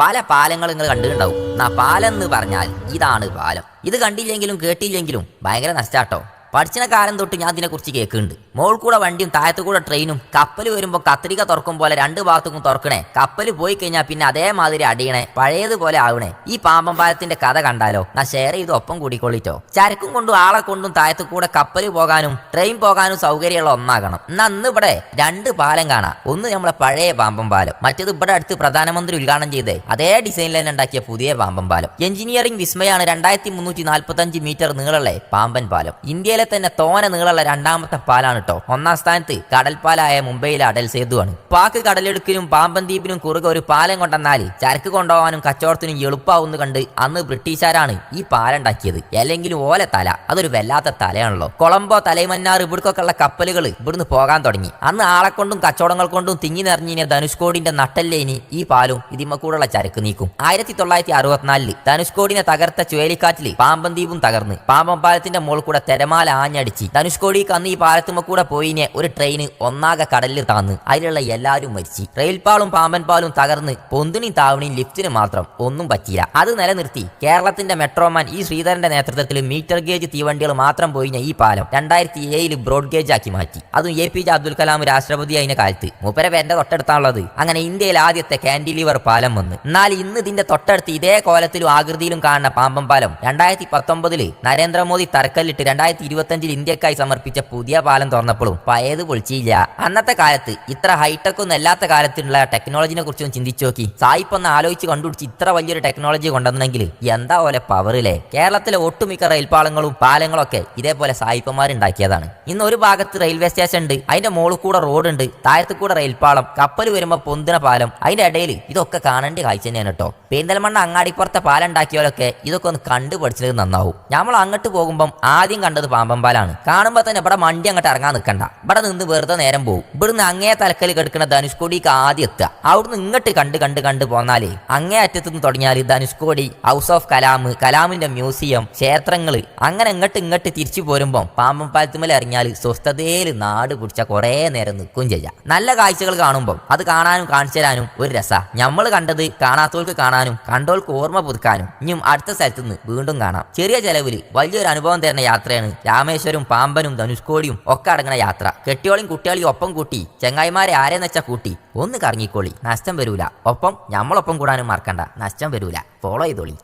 പല പാലങ്ങൾ നിങ്ങൾ കണ്ടിട്ടുണ്ടാവും. എന്നാ പാലം എന്ന് പറഞ്ഞാൽ ഇതാണ് പാലം. ഇത് കണ്ടില്ലെങ്കിലും കേട്ടില്ലെങ്കിലും ഭയങ്കര നഷ്ടാട്ടോ. പഠിച്ചിന കാലം തൊട്ട് ഞാൻ ഇതിനെക്കുറിച്ച് കേൾക്കുന്നുണ്ട്. മോൾ കൂടെ വണ്ടിയും താഴത്തു കൂടെ ട്രെയിനും കപ്പൽ വരുമ്പോൾ കത്രിക തുറക്കും പോലെ രണ്ട് ഭാഗത്തും തുറക്കണേ. കപ്പൽ പോയി കഴിഞ്ഞാൽ പിന്നെ അതേമാതിരി അടിയണേ. പഴയതുപോലെ ആവണേ. ഈ പാമ്പം പാലത്തിന്റെ കഥ കണ്ടാലോ? ഞാൻ ഷെയർ ചെയ്ത് ഒപ്പം കൂടിക്കൊള്ളിട്ടോ. ചരക്കും കൊണ്ടും ആളെ കൊണ്ടും താഴത്തു കൂടെ കപ്പൽ പോകാനും ട്രെയിൻ പോകാനും സൗകര്യമുള്ള ഒന്നാകണം. എന്നാ അന്ന് ഇവിടെ രണ്ട് പാലം കാണാം. ഒന്ന് നമ്മളെ പഴയ പാമ്പം പാലം. മറ്റേത് ഇവിടെ അടുത്ത് പ്രധാനമന്ത്രി ഉദ്ഘാടനം ചെയ്തേ. അതേ ഡിസൈനിൽ തന്നെ ഉണ്ടാക്കിയ പുതിയ പാമ്പം പാലം. എഞ്ചിനീയറിംഗ് വിസ്മയാണ് രണ്ടായിരത്തി മുന്നൂറ്റി നാൽപ്പത്തി അഞ്ച് മീറ്റർ നീളമുള്ള പാമ്പൻ പാലം. ഇന്ത്യയിലെ തന്നെ തോന നീളുള്ള രണ്ടാമത്തെ പാലാണ് കേട്ടോ ഒന്നാം സ്ഥാനത്ത് കടൽപ്പാലായ മുംബൈയിലെ അടൽ സേതുവാണ് പാക്ക് കടലെടുക്കിനും പാമ്പൻ ദ്വീപിനും കുറുകെ ഒരു പാലം കൊണ്ടെന്നാൽ ചരക്ക് കൊണ്ടുപോകാനും കച്ചവടത്തിനും എളുപ്പാവുന്ന കണ്ട് അന്ന് ബ്രിട്ടീഷുകാരാണ് ഈ പാലം ഉണ്ടാക്കിയത് അല്ലെങ്കിലും ഓല തല. അതൊരു വല്ലാത്ത തലയാണല്ലോ. കൊളംബോ തലൈമന്നാർ ഇവിടുക്കൊക്കെ ഉള്ള കപ്പലുകൾ ഇവിടുന്ന് പോകാൻ തുടങ്ങി. അന്ന് ആളെ കൊണ്ടും കച്ചവടങ്ങൾ കൊണ്ടും തിങ്ങി നിറഞ്ഞിനെ ധനുഷ്കോടിന്റെ നട്ടല്ലേനി ഈ പാലും ഇതിമ്മ കൂടെയുള്ള ചരക്ക് നീക്കും. ആയിരത്തി തൊള്ളായിരത്തി അറുപത്തിനാലിൽ ധനുഷ്കോടിനെ തകർത്ത ചുഴലിക്കാറ്റിൽ പാമ്പൻ ദ്വീപും തകർന്ന്. പാമ്പൻ പാലത്തിന്റെ മുകളിൽ കൂടെ തിരമാല ആഞ്ഞടിച്ച്. ധനുഷ്കോടിക്ക് അന്ന് ഈ പാലത്തുമ്മ കൂടെ പോയിനെ ഒരു ട്രെയിന് ഒന്നാകെ കടലിൽ താന്ന്. അതിലുള്ള എല്ലാവരും മരിച്ചു. റെയിൽപാളും പാമ്പൻപാലും തകർന്ന് പൊന്തിണി താവണിയും ലിഫ്റ്റിന് മാത്രം ഒന്നും പറ്റിയില്ല. അത് നിലനിർത്തി കേരളത്തിന്റെ മെട്രോമാൻ ഈ ശ്രീധരന്റെ നേതൃത്വത്തിൽ മീറ്റർ ഗേജ് തീവണ്ടികൾ മാത്രം പോയിഞ്ഞ ഈ പാലം രണ്ടായിരത്തി ഏഴിൽ ബ്രോഡ് ഗേജ് ആക്കി മാറ്റി. അതും A P J Abdul Kalam രാഷ്ട്രപതി അതിന്റെ കാലത്ത്. മുപ്പരവ് പേരുടെ തൊട്ടടുത്താണുള്ളത്. അങ്ങനെ ഇന്ത്യയിൽ ആദ്യത്തെ കാൻഡിലിവർ പാലം വന്ന്. എന്നാൽ ഇന്ന് ഇതിന്റെ തൊട്ടടുത്ത് ഇതേ കോലത്തിലും ആകൃതിയിലും കാണുന്ന പാമ്പൻ പാലം രണ്ടായിരത്തി പത്തൊമ്പതിൽ നരേന്ദ്രമോദി തറക്കല്ലിട്ട് രണ്ടായിരത്തി ഇരുപത്തഞ്ചിൽ ഇന്ത്യക്കായി സമർപ്പിച്ച പുതിയ പാലം തുറന്നപ്പോഴും പഴയത് പൊളിച്ചില്ല. അന്നത്തെ കാലത്ത് ഇത്ര ഹൈടെക് ഒന്നും അല്ലാത്ത കാലത്തുള്ള ടെക്നോളജിനെ കുറിച്ചൊന്നും ചിന്തിച്ചു നോക്കി. സായിപ്പ് ഒന്ന് ആലോചിച്ച് കണ്ടുപിടിച്ച് ഇത്ര വലിയൊരു ടെക്നോളജി കൊണ്ടുവന്നെങ്കിൽ എന്താ പോലെ പവറിലെ കേരളത്തിലെ ഒട്ടുമിക്ക റെയിൽപാളങ്ങളും പാലങ്ങളും ഒക്കെ ഇതേപോലെ സായിപ്പന്മാരുണ്ടാക്കിയതാണ്. ഇന്ന് ഒരു ഭാഗത്ത് റെയിൽവേ സ്റ്റേഷൻ ഉണ്ട് അതിന്റെ മുകളിൽ കൂടെ റോഡ് ഉണ്ട് താഴത്ത് കൂടെ റെയിൽപാളം കപ്പൽ വരുമ്പോൾ പൊന്തിന പാലം അതിന്റെ ഇടയിൽ ഇതൊക്കെ കാണേണ്ട കാഴ്ച തന്നെയാണ് കേട്ടോ പെരിന്തൽമണ്ണ അങ്ങാടിപ്പുറത്തെ പാലം ഉണ്ടാക്കിയവരൊക്കെ ഇതൊക്കെ ഒന്ന് കണ്ടു പഠിച്ചത് നന്നാവും. നമ്മൾ അങ്ങോട്ട് പോകുമ്പം ആദ്യം കണ്ടത് പാമ്പൻ പാലാണ് കാണുമ്പോൾ തന്നെ ഇവിടെ മണ്ടി അങ്ങോട്ട് ഇറങ്ങാൻ നിൽക്കണ്ട ഇവിടെ നിന്ന് വെറുതെ നേരം പോകും ഇവിടുന്ന് അങ്ങേ തലക്കൽ കിടക്കുന്ന ധനുഷ്കോടിക്ക് ആദ്യം എത്തുക. അവിടുന്ന് ഇങ്ങോട്ട് കണ്ട് കണ്ട് കണ്ട് പോന്നാലേ അങ്ങേ അറ്റത്ത് നിന്ന് തുടങ്ങിയാൽ ധനുഷ്കോടി ഹൗസ് ഓഫ് കലാം കലാമിന്റെ മ്യൂസിയം ക്ഷേത്രങ്ങൾ അങ്ങനെ ഇങ്ങോട്ട് ഇങ്ങോട്ട് തിരിച്ചു പോരുമ്പോൾ പാമ്പൻ പാലത്തുമേൽ ഇറങ്ങിയാൽ സ്വസ്ഥതയിൽ നാട് പിടിച്ച കുറേ നേരം നിൽക്കും ചെയ്യാം. നല്ല കാഴ്ചകൾ കാണുമ്പോൾ അത് കാണാനും കാണിച്ചു തരാനും ഒരു രസ. നമ്മൾ കണ്ടത് കാണാത്തവർക്ക് കാണാനും കണ്ടോൾക്ക് ഓർമ്മ പുതുക്കാനും. ഇനിയും അടുത്ത സ്ഥലത്ത് നിന്ന് വീണ്ടും കാണാം. ചെറിയ ചെലവിൽ വലിയൊരു അനുഭവം തരുന്ന യാത്രയാണ് രാമേശ്വരം പാമ്പനും ധനുഷ്കോടിയും ഒക്കെ അടങ്ങുന്ന യാത്ര. കെട്ടിയോളും കുട്ടികളെയും ഒപ്പം കൂട്ടി. ചെങ്ങായിമാരെ ആരെന്ന് വെച്ചാൽ കൂട്ടി? ഒന്ന് കറങ്ങിക്കോളി. നഷ്ടം വരൂല. ഒപ്പം ഞമ്മളൊപ്പം കൂടാനും മറക്കണ്ട. നഷ്ടം വരൂല. ഫോളോ ചെയ്തോളി.